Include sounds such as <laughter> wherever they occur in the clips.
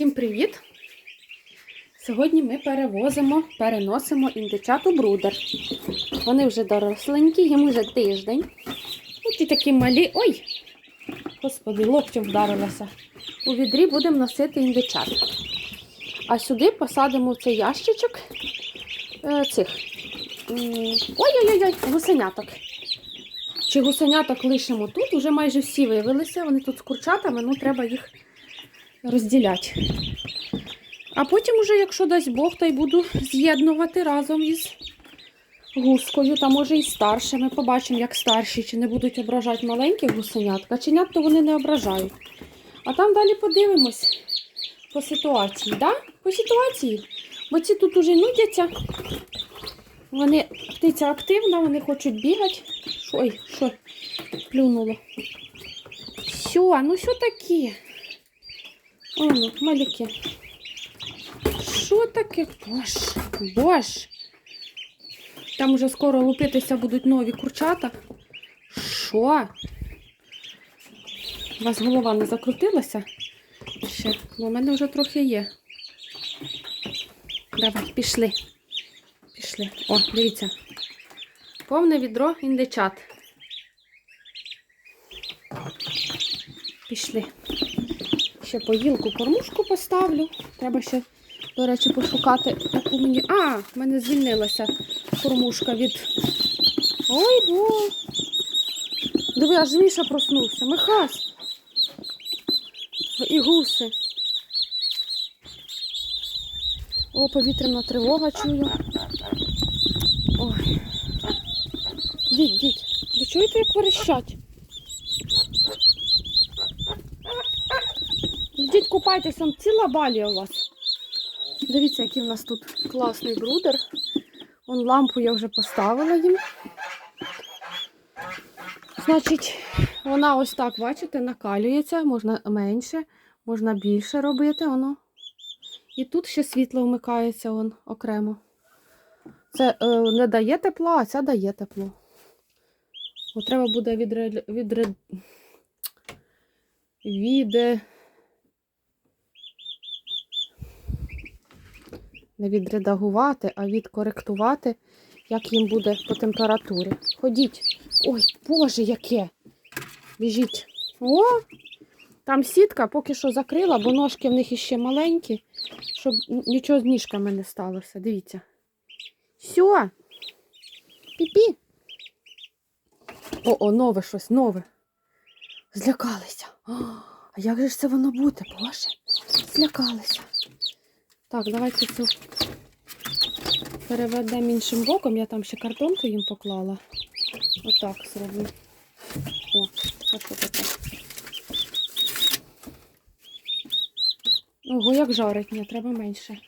Всім привіт! Сьогодні ми перевозимо, переносимо індичат у брудер. Вони вже доросленькі, їм вже тиждень. Ось і такі малі. Ой! Господи, локтем вдарилася. У відрі будемо носити індичат. А сюди посадимо цей ящичок е, цих. Ой-ой-ой, гусеняток. Чи гусеняток лишимо тут? Уже майже всі вивелися. Вони тут з курчатами, ну треба їх розділяти. А потім, уже, якщо дасть Бог, то й буду з'єднувати разом із гускою, та може і старшими. Побачимо, як старші, чи не будуть ображати маленьких гусенят. Каченят то вони не ображають. А там далі подивимось по ситуації. Да? По ситуації. Бо ці тут уже нудяться. Вони птиця активна, вони хочуть бігати. Ой, що плюнуло. Все, ну що таке? О, ну, малюки. Що таке? Боже, боже. Там уже скоро лупитися будуть нові курчата. Що? У вас голова не закрутилася? Ще, бо в мене вже трохи є. Давай, пішли. Пішли. О, дивіться. Повне відро індичат. Пішли. Ще поїлку кормушку поставлю. Треба ще, до речі, пошукати, яку мені. А, в мене звільнилася кормушка від. Ой, бо. Диви, аж Міша проснувся. Михась. І гуси. О, повітряна тривога чую. Ой. Діть, діть. Ви чуєте, як верещать? Йдіть купайтесь, там ціла балія у вас. Дивіться, який в нас тут класний брудер. Вон лампу я вже поставила їм. Значить, вона ось так, бачите, накалюється, можна менше, можна більше робити. Воно. І тут ще світло вмикається вон, окремо. Це е, не дає тепла, а ця дає тепло. От треба буде відре... відре... від... не відредагувати, а відкоректувати, як їм буде по температурі. Ходіть. Ой, Боже, яке! Біжіть. О! Там сітка поки що закрила, бо ножки в них іще маленькі, щоб нічого з ніжками не сталося. Дивіться. Все. Пі-пі. О, о, нове щось, нове. Злякалися. А як же ж це воно буде, Боже? Злякалися. Так, давайте цю переведемо іншим боком. Я там ще картонку їм поклала. Отак зроблю. О, а що таке? Ого, як жарить, ні, треба менше.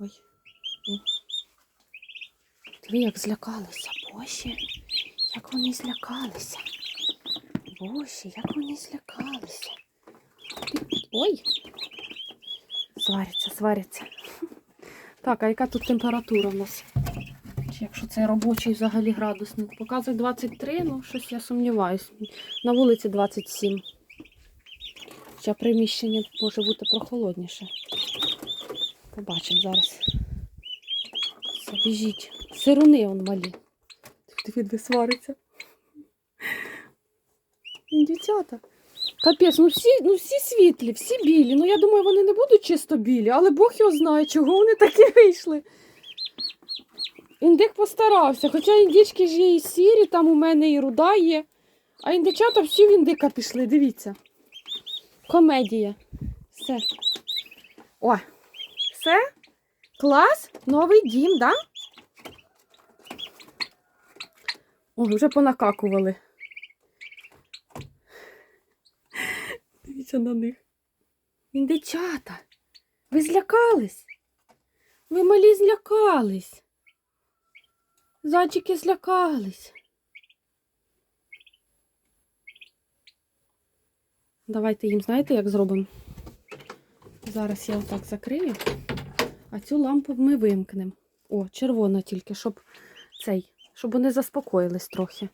Ой. Диви, як злякалися, боже. Як вони злякалися. Боже, як вони злякалися. Ой. Сваряться, сваряться. Так, а яка тут температура в нас? Якщо це робочий взагалі градусник? Показує 23, ну щось я сумніваюсь. На вулиці 27. Хоча приміщення може бути прохолодніше. Побачимо зараз. Все, біжіть. Сируни он малі. Диви, де свариться. Дівчата. Капець, ну всі, ну всі світлі, всі білі. Ну я думаю, вони не будуть чисто білі, але Бог його знає, чого вони такі <laughs> вийшли. Індик постарався, хоча індички ж є і сірі, там у мене і руда є. А індичата всі в індика пішли, дивіться. Комедія. Все. О, все? Клас? Новий дім, да? О, вже понакакували. Дивіться на них. Індичата, ви злякались? Ви малі злякались. Зайчики злякались. Давайте їм, знаєте, як зробимо? Зараз я отак закрию, а цю лампу ми вимкнемо. О, червона тільки, щоб цей, щоб вони заспокоїлись трохи.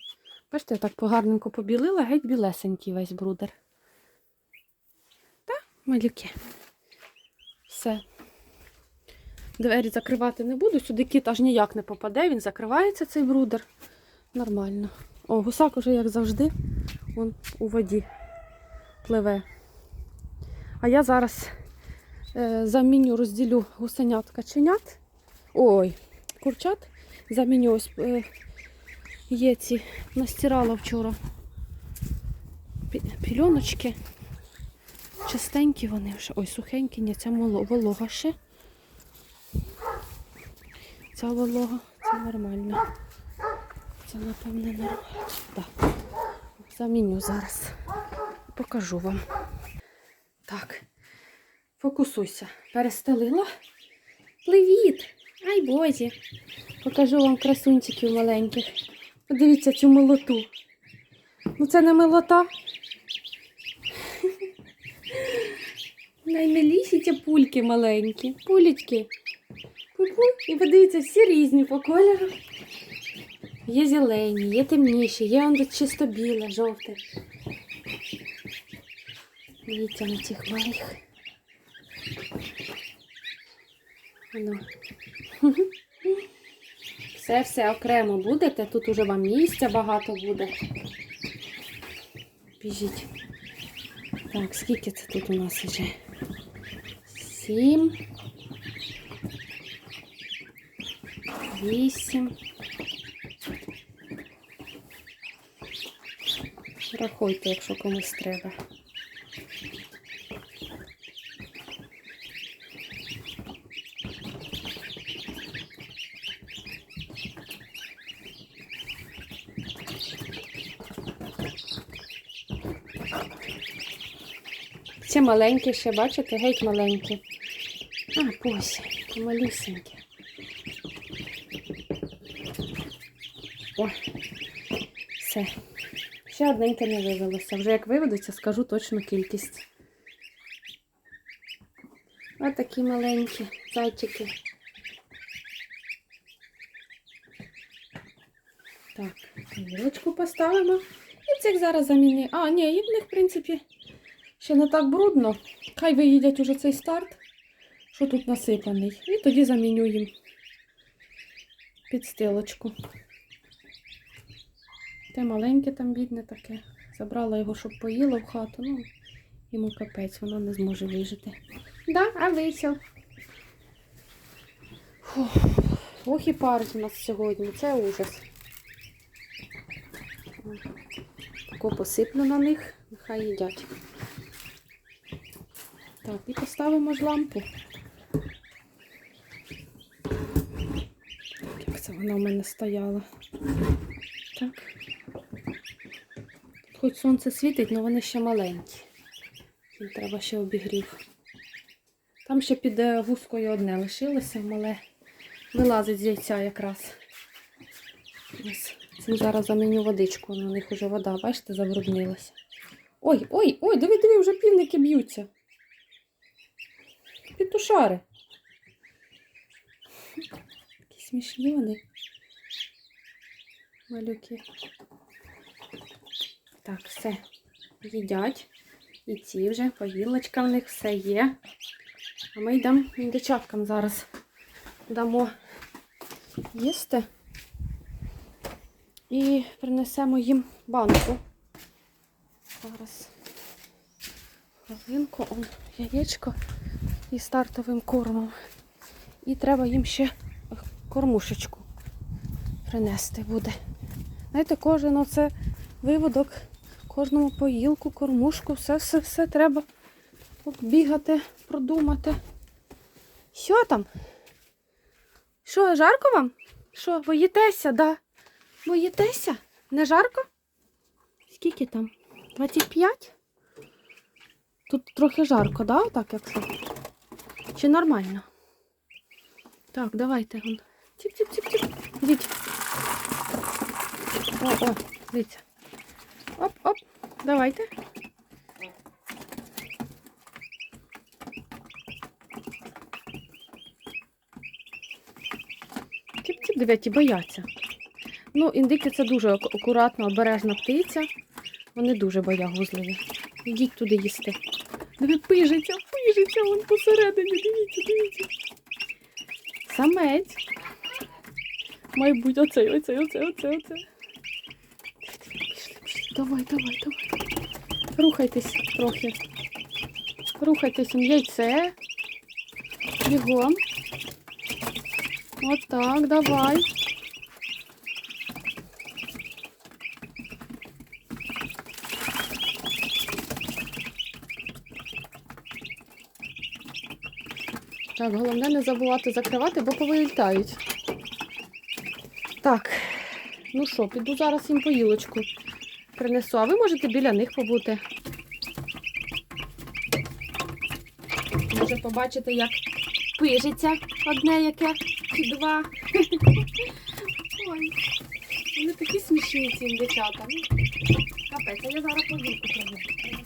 Бачите, я так погарненько побілила, геть білесенький весь брудер. Малюки. Все. Двері закривати не буду, сюди кіт аж ніяк не попаде, він закривається цей брудер. Нормально. О, гусак уже, як завжди, он у воді пливе. А я зараз е, заміню, розділю гусенят каченят. Ой, курчат. Заміню ось е, є ці, настирала вчора пі- пільоночки. Чистенькі вони вже. Ой, сухенькі, ні, ця волога ще. Ця волога, це нормально. Це, напевне, нормально. Так. Заміню зараз. Покажу вам. Так. Фокусуйся. Перестелила. Пливіт! Ай бозі! Покажу вам красунчиків маленьких. Подивіться цю молоту. Ну це не молота. Наймиліші ці пульки маленькі. Пулечки. Пу-пу. І подивіться, всі різні по кольору. Є зелені, є темніші, є он тут чисто біле, жовте. Дивіться на цих малих. Воно. <laughs> Все, все окремо будете. Тут уже вам місця багато буде. Біжіть. Так, скільки це тут у нас вже? Сім. Вісім. Рахуйте, якщо комусь треба. Це маленькі ще, бачите, геть маленькі. Ось, малюсенькі. О, все. Ще одненьке не вивелося. Вже як виведеться, скажу точну кількість. Ось такі маленькі зайчики. Так, гілочку поставимо. І цих зараз заміни. А, ні, і в них, в принципі, ще не так брудно. Хай виїдять уже цей старт, що тут насипаний. І тоді заміню їм підстилочку. Те маленьке там бідне таке. Забрала його, щоб поїло в хату. Ну, йому капець, воно не зможе вижити. Да, а висів. Ох і парить у нас сьогодні. Це ужас. Тако посиплю на них, нехай їдять. Так, і поставимо ж лампу. Як це вона в мене стояла? Так. Хоч сонце світить, але вони ще маленькі. Їм треба ще обігрів. Там ще під е, вузкою одне лишилося, мале. Вилазить з яйця якраз. Ось. Цим зараз заміню водичку, на них вже вода, бачите, забруднилася. Ой, ой, ой, диви, диви, вже півники б'ються. Петушари. Такі смішні вони. Малюки. Так, все. Їдять. І ці вже, поїлочка в них все є. А ми йдемо індичаткам зараз. Дамо їсти. І принесемо їм банку. Зараз хвилинку, он яєчко із стартовим кормом. І треба їм ще кормушечку принести буде. Знаєте, кожен оце виводок, кожному поїлку, кормушку, все-все-все треба бігати, продумати. Що там? Що, жарко вам? Що, боїтеся, да? Боїтеся? Не жарко? Скільки там? 25? Тут трохи жарко, да? Отак, якщо? Чи нормально? Так, давайте. Тіп-тіп-тіп-тіп. Йдіть. О, о, дивіться. Оп-оп. Давайте. Тіп-тіп, дев'яті бояться. Ну, індики це дуже ак- акуратна, обережна птиця. Вони дуже боягузливі. Йдіть туди їсти. Диви, пижиться, пижиться, вон посередині, дивіться, дивіться. Самець. Майбуть, оцей, оцей, оцей, оцей, оцей. Давай, давай, давай. Рухайтесь трохи. Рухайтесь, яйце. Бігом. Отак, давай. Так, головне не забувати закривати, бо повилітають. Так, ну що, піду зараз їм поїлочку принесу, а ви можете біля них побути. Може побачите, як пижиться одне яке чи два. Ой, вони такі смішні ці дівчата. Капець, а я зараз повірку прибуду.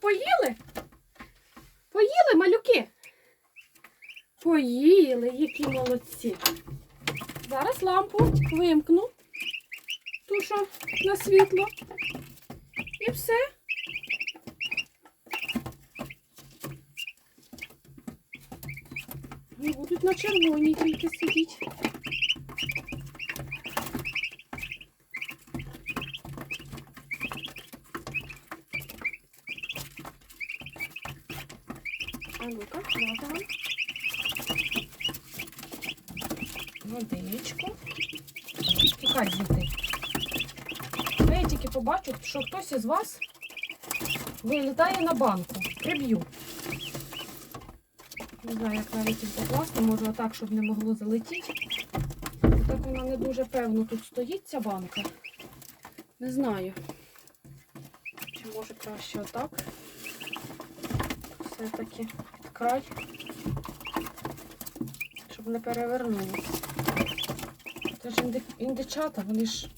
Поїли? Поїли, малюки? Поїли, які молодці. Зараз лампу вимкну, ту, що на світло. І все. Будуть на червоній тільки сидіть. А ну-ка, надо вам. Водичку. Тікай звідти. Ну, Я тільки побачу, що хтось із вас вилітає на банку. Приб'ю. Не знаю, як навіть їх покласти, може отак, щоб не могло залетіти. Так вона не дуже певно тут стоїть, ця банка. Не знаю. Чи може краще отак. Все-таки край. Щоб не перевернуло. Це ж індичата, вони ж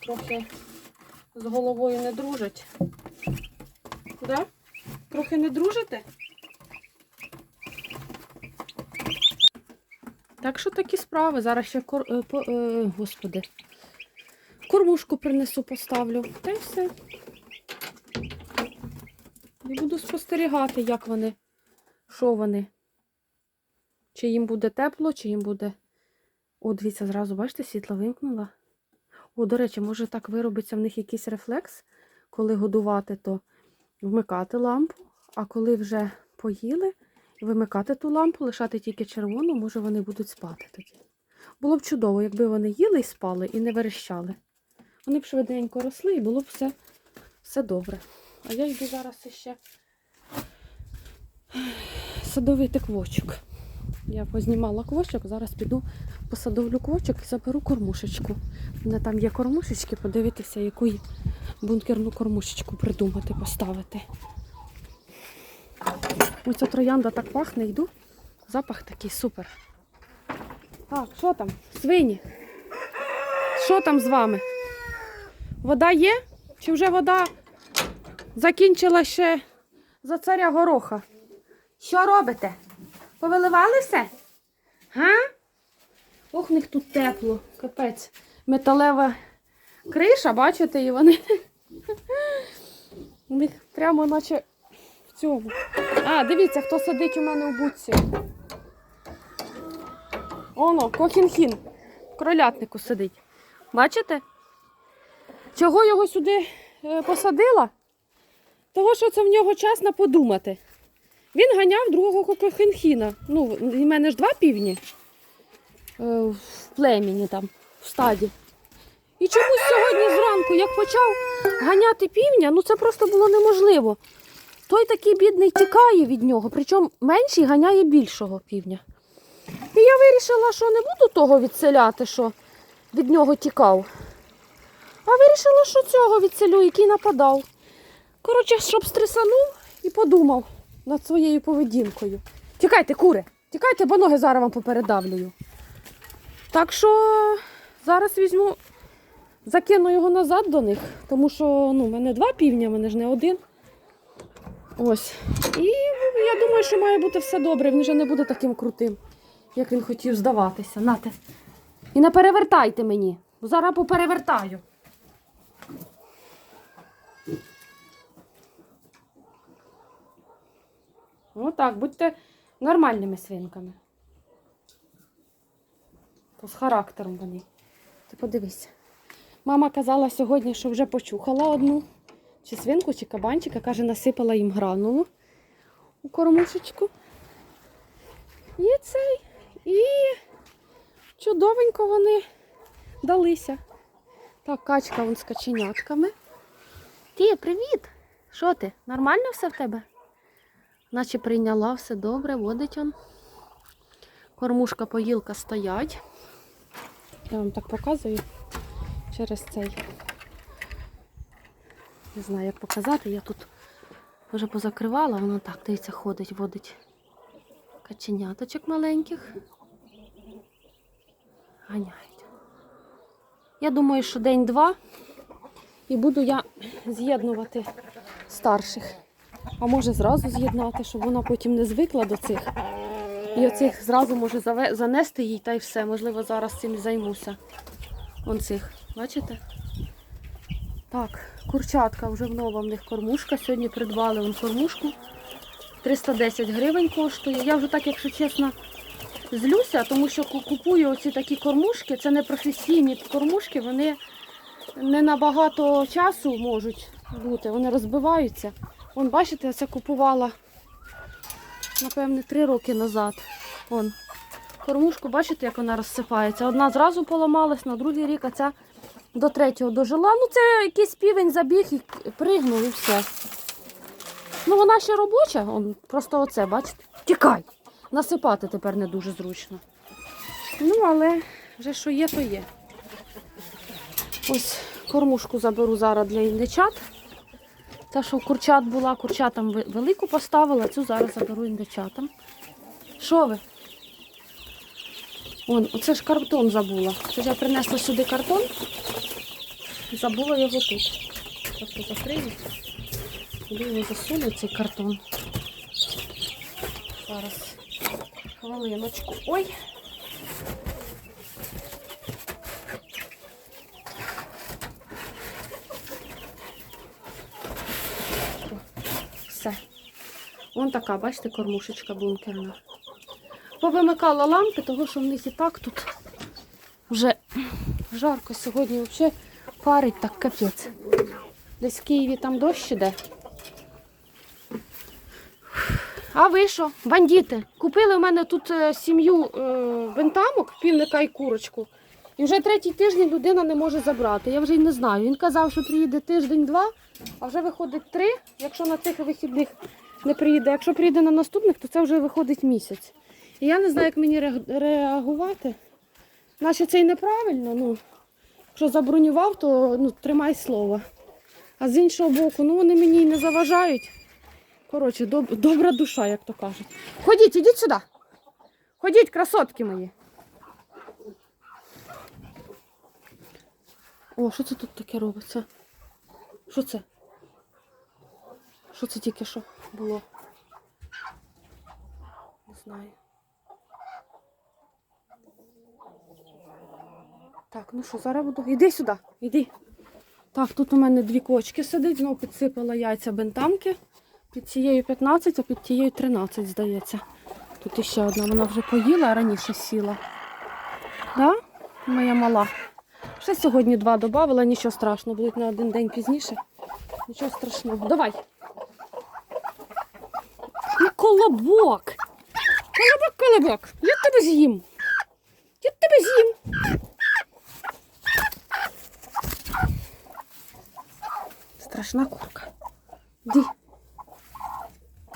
трохи з головою не дружать. Да? Трохи не дружите? Так що такі справи. Зараз ще кор... е, е, господи. Кормушку принесу, поставлю. Та й все. І буду спостерігати, як вони, що вони. Чи їм буде тепло, чи їм буде. О, дивіться, зразу, бачите, світло вимкнула. О, до речі, може так виробиться в них якийсь рефлекс, коли годувати, то вмикати лампу, а коли вже поїли, вимикати ту лампу, лишати тільки червону, може вони будуть спати тоді. Було б чудово, якби вони їли і спали і не верещали. Вони б швиденько росли і було б все, все добре. А я йду зараз ще садовити квочок. Я познімала квочок, зараз піду посадовлю квочок і заберу кормушечку. У мене там є кормушечки, подивитися, яку бункерну кормушечку придумати, поставити. Ось ця троянда так пахне, йду. Запах такий супер. Так, що там? Свині? Що там з вами? Вода є? Чи вже вода закінчила ще за царя гороха? Що робите? Повиливали все? Га? Ох, них тут тепло, капець. Металева криша, бачите, і вони. <laughs> У них прямо наче в цьому. А, дивіться, хто сидить у мене в будці. Оно, кохінхін. В кролятнику сидить. Бачите? Чого його сюди е, посадила? Того, що це в нього час на подумати. Він ганяв другого кохінхіна. Ну, в мене ж два півні е, в племені там, в стаді. І чомусь сьогодні зранку, як почав ганяти півня, ну це просто було неможливо. Той такий бідний тікає від нього, причому менший ганяє більшого півня. І я вирішила, що не буду того відселяти, що від нього тікав. А вирішила, що цього відселю, який нападав. Коротше, щоб стресанув і подумав над своєю поведінкою. Тікайте, кури, тікайте, бо ноги зараз вам попередавлюю. Так що зараз візьму, закину його назад до них, тому що ну, в мене два півня, мене ж не один. Ось. І я думаю, що має бути все добре. Він вже не буде таким крутим, як він хотів здаватися. Нате. І не перевертайте мені, зараз поперевертаю. Отак, будьте нормальними свинками. То з характером вони. Ти подивися. Мама казала сьогодні, що вже почухала одну. Чи свинку, чи кабанчика. Каже, насипала їм гранулу у кормушечку. І цей. І чудовенько вони далися. Так, качка вон з каченятками. Ти, привіт! Що ти? Нормально все в тебе? Наче прийняла все добре, водить он. Кормушка, поїлка стоять. Я вам так показую через цей. Не знаю, як показати. Я тут вже позакривала, воно так, дивіться, ходить, водить каченяточок маленьких. Ганяють. Я думаю, що день-два і буду я з'єднувати старших. А може зразу з'єднати, щоб вона потім не звикла до цих. І оцих зразу може занести їй та й все. Можливо, зараз цим займуся. Вон цих, бачите? Так, курчатка вже в нова в них кормушка. Сьогодні придбали вон кормушку. 310 гривень коштує. Я вже так, якщо чесно, злюся, тому що купую оці такі кормушки. Це не професійні кормушки, вони не на багато часу можуть бути, вони розбиваються. Вон, бачите, я це купувала, напевне, три роки назад. Вон, кормушку, бачите, як вона розсипається. Одна зразу поламалась, на другий рік, а ця до третього дожила. Ну, це якийсь півень забіг і пригнув і все. Ну, вона ще робоча, он, просто оце, бачите? Тікай! Насипати тепер не дуже зручно. Ну, але вже що є, то є. Ось кормушку заберу зараз для індичат. Та, що курчат була, курчатам велику поставила, цю зараз заберу індичатам. Що ви? Вон, оце ж картон забула. Це ж я принесла сюди картон. Забула його тут. Просто закрию. Куди його засуну, цей картон. Зараз. Хвилиночку. Ой. Все. Вон така, бачите, кормушечка бункерна. Повимикала лампи, тому що в них і так тут вже жарко сьогодні взагалі парить так капець. Десь в Києві там дощ іде. А ви що, бандити? Купили в мене тут е, сім'ю е, бентамок, півника і курочку. І вже третій тиждень людина не може забрати. Я вже й не знаю. Він казав, що приїде тиждень-два, а вже виходить три. Якщо на цих вихідних не приїде. Якщо приїде на наступних, то це вже виходить місяць. І я не знаю, як мені реагувати. Наче це й неправильно. Ну, якщо забронював, то ну, тримай слово. А з іншого боку, ну вони мені й не заважають. Коротше, доб- добра душа, як то кажуть. Ходіть, ідіть сюди. Ходіть, красотки мої. О, що це тут таке робиться? Що це? Що це тільки що було? Не знаю. Так, ну що, зараз буду. Іди сюди, іди. Так, тут у мене дві кочки сидить, знову підсипала яйця бентамки. Під цією 15, а під тією 13, здається. Тут іще одна, вона вже поїла, а раніше сіла. Да? Моя мала. Ще сьогодні два додавала, нічого страшного, будуть на один день пізніше. Нічого страшного. Давай. Колобок. Колобок, колобок. Я тебе з'їм. Я тебе з'їм. Страшна курка. Ди.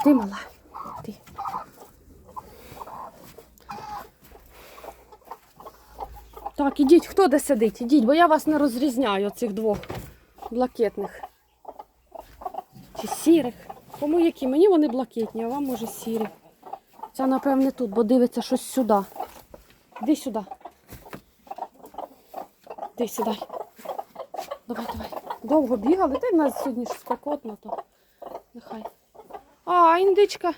Ти мала. Ти. Так, ідіть, хто де сидить? Ідіть, бо я вас не розрізняю цих двох блакитних. Чи сірих. Кому які? Мені вони блакитні, а вам може сірі. Ця, напевне, тут, бо дивиться щось сюди. Іди сюди. Іди сюди. Давай, давай. Довго бігали, та й в нас сьогодні ж спекотно, то нехай. А, індичка.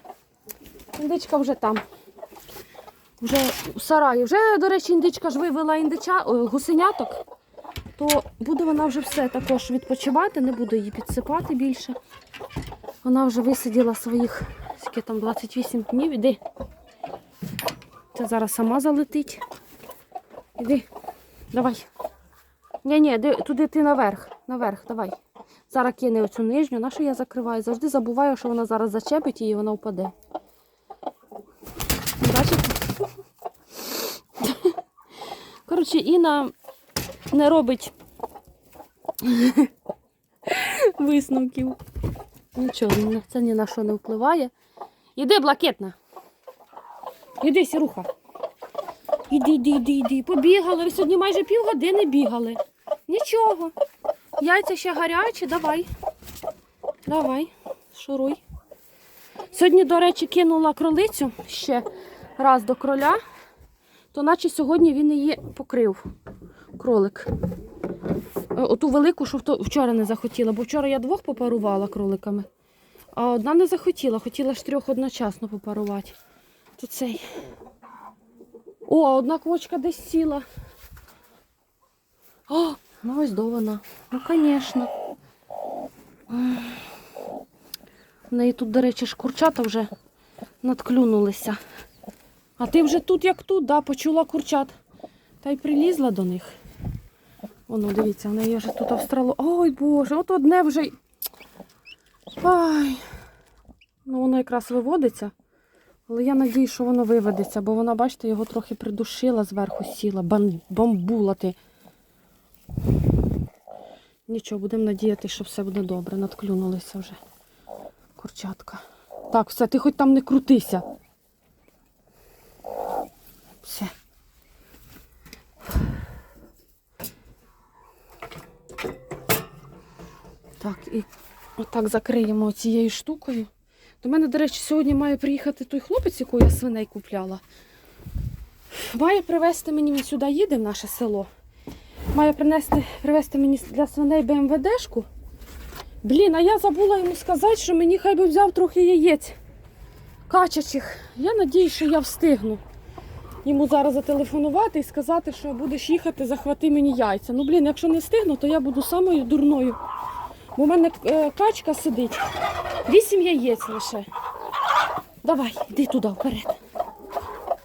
Індичка вже там. Вже у сараї. Вже, до речі, індичка ж вивела індича, гусеняток. То буде вона вже все також відпочивати, не буду її підсипати більше. Вона вже висиділа своїх скільки там 28 днів. Іди. Це зараз сама залетить. Іди. Давай. Ні, ні, туди ти наверх. Наверх, давай. Зараз кине оцю нижню, на що я закриваю? Завжди забуваю, що вона зараз зачепить її і вона впаде. Бачите? Коротше, Інна не робить висновків. Нічого, це ні на що не впливає. Іди, блакитна. Іди, сіруха. Іди, іди, іди, іди. Побігали. Ви сьогодні майже півгодини бігали. Нічого. Яйця ще гарячі, давай. Давай, шуруй. Сьогодні, до речі, кинула кролицю ще раз до кроля, то наче сьогодні він її покрив. Кролик. Е, Оту велику, що вчора не захотіла, бо вчора я двох попарувала кроликами, а одна не захотіла, хотіла ж трьох одночасно попарувати. То цей. О, одна квочка десь сіла. О, ну ось до вона. Ну, звісно. В неї тут, до речі, ж курчата вже надклюнулися. А ти вже тут, як тут, да, почула курчат. Та й прилізла до них. Воно, дивіться, в неї вже тут австрало. Ой Боже, от одне вже. Ай. Ну, воно якраз виводиться. Але я надію, що воно виведеться, бо вона, бачите, його трохи придушила, зверху сіла, бан... бамбула ти. Нічого, будемо надіятися, що все буде добре. Надклюнулися вже. Курчатка. Так, все, ти хоч там не крутися. Все. Так, і отак закриємо цією штукою. До мене, до речі, сьогодні має приїхати той хлопець, якого я свиней купляла. Має привезти мені, він сюди їде в наше село. Має принести, привезти мені для свиней БМВДшку. Блін, а я забула йому сказати, що мені хай би взяв трохи яєць качачих. Я надію, що я встигну йому зараз зателефонувати і сказати, що будеш їхати, захвати мені яйця. Ну, блін, якщо не встигну, то я буду самою дурною. В мене е, качка сидить. Вісім яєць лише. Давай, йди туди вперед.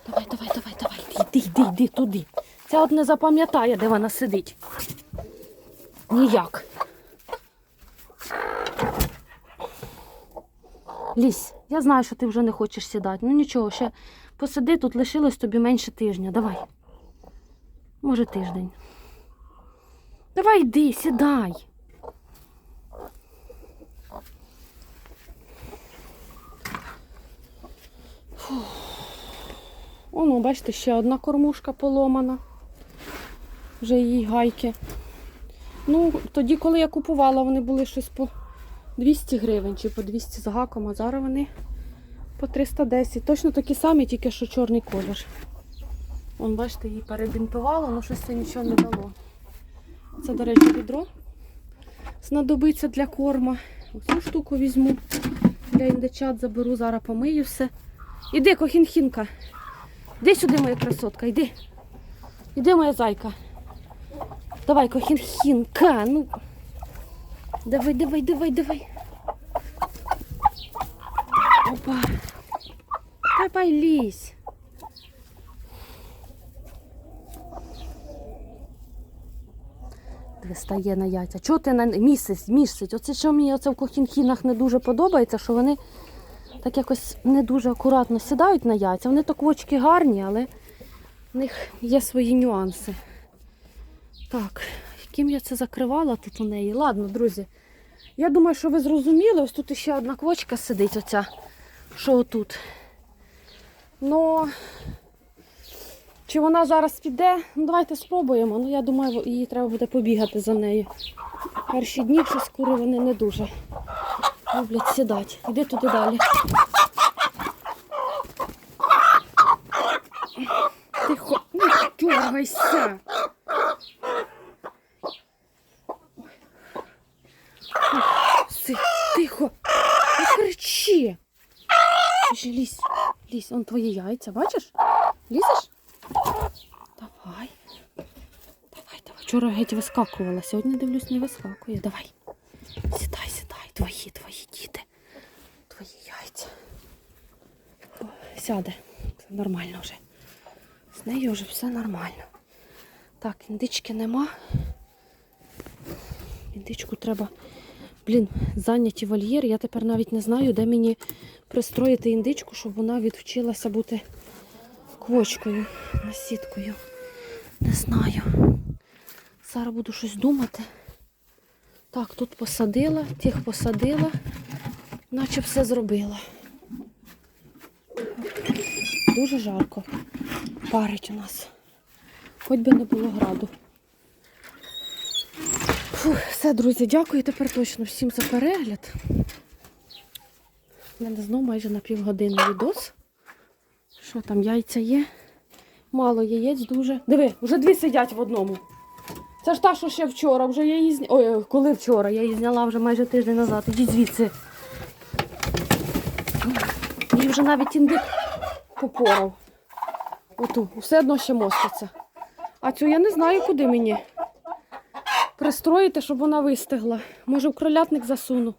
Давай, давай, давай, давай. Йди, йди, йди туди. Ця от не запам'ятає, де вона сидить. Ніяк. Лізь, я знаю, що ти вже не хочеш сідати. Ну нічого, ще посиди, тут лишилось тобі менше тижня. Давай. Може, тиждень. Давай йди, сідай. Оно, бачите, ще одна кормушка поломана. Вже її гайки. Ну, тоді, коли я купувала, вони були щось по 200 гривень чи по 200 з гаком, а зараз вони по 310. Точно такі самі, тільки що чорний колір. Вон, бачите, її перебінтувало, але щось це нічого не дало. Це, до речі, відро. Знадобиться для корма. Оцю штуку візьму. Для індичат заберу, зараз помию все. Іди, кохінхінка. Іди сюди, моя красотка, йди. Іди, моя зайка. Давай, кохінхінка. Ну. Давай, давай, давай, давай. Опа. Давай, лізь. Диви, стає на яйця. Чого ти на місяць, місяць? Оце що мені оце в кохінхінах не дуже подобається, що вони так якось не дуже акуратно сідають на яйця. Вони так очки гарні, але в них є свої нюанси. Так, яким я це закривала тут у неї? Ладно, друзі. Я думаю, що ви зрозуміли, ось тут ще одна квочка сидить, оця, що отут. Ну, чи вона зараз піде? Ну, давайте спробуємо. Ну, я думаю, їй треба буде побігати за нею. Перші дні щось кури вони не дуже люблять сідати. Іди туди далі. Тихо, не дергайся. Тихо, не кричи. Лізь, лізь, он твої яйця, бачиш? Лізеш? Давай. Давай, давай. Вчора геть вискакувала, сьогодні дивлюсь, не вискакує. Давай. Сідай, сідай, твої, твої діти. Твої яйця. О, Сяде. Це нормально вже. З нею вже все нормально. Так, індички нема. Індичку треба. Блін, зайняті вольєри. Я тепер навіть не знаю, де мені пристроїти індичку, щоб вона відвчилася бути квочкою, насіткою. Не знаю. Зараз буду щось думати. Так, тут посадила, тих посадила, наче все зробила. Дуже жарко. Парить у нас. Хоч би не було граду. Фух, все, друзі, дякую тепер точно всім за перегляд. У мене знову майже на півгодини відос. Що там, яйця є? Мало яєць дуже. Диви, вже дві сидять в одному. Це ж та, що ще вчора, вже я її зня... Ой, коли вчора, я її зняла вже майже тиждень назад. Ідіть звідси. Вже навіть індик попорав. Оту, все одно ще моститься. А цю я не знаю, куди мені пристроїти, щоб вона вистигла. Може, в кролятник засуну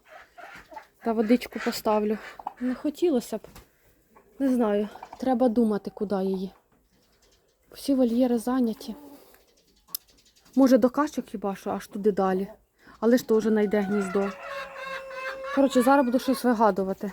та водичку поставлю. Не хотілося б. Не знаю. Треба думати, куди її. Всі вольєри зайняті. Може, до качок хіба що аж туди далі. Але ж теж знайде гніздо. Коротше, зараз буду щось вигадувати.